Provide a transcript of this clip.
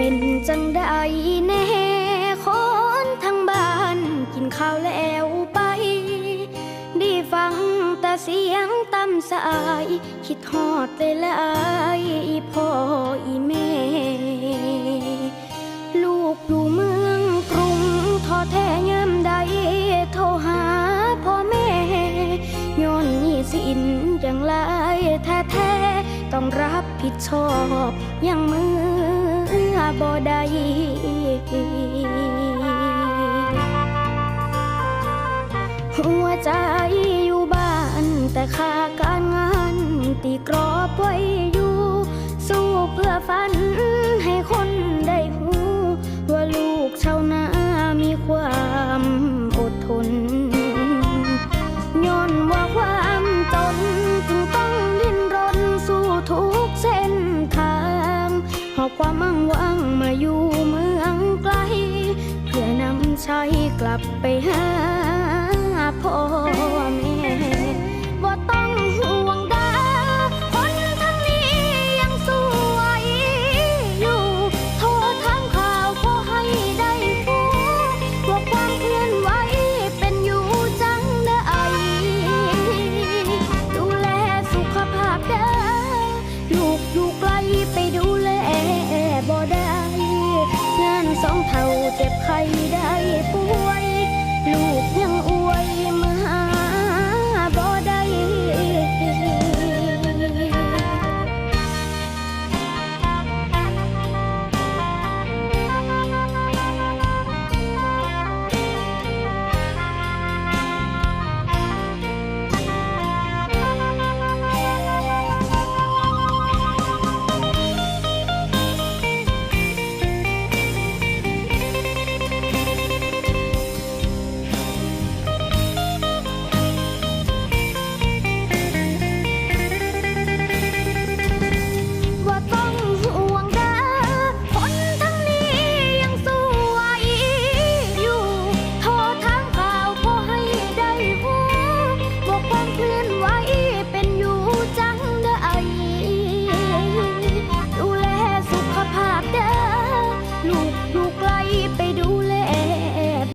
เป็นจังใดแน่คนทั้งบ้านกินข้าวแล้วไป ได้ฟังแต่เสียงตำสาย คิดฮอดเลยลายอีพ่ออีแม่ ลูกอยู่เมืองกรุงท้อแท้ยามใดโทรหาพ่อแม่ย้อนนี้สินอย่างไรแท้ๆต้องรับผิดชอบอย่างมือ บ่ได้หัวใจ ความมั่งวังมาอยู่เมืองไกล เพื่อนำชัยกลับไปหาพ่อ สองเท่าเจ็บไข้ได้ป่วย ลูกยังอวย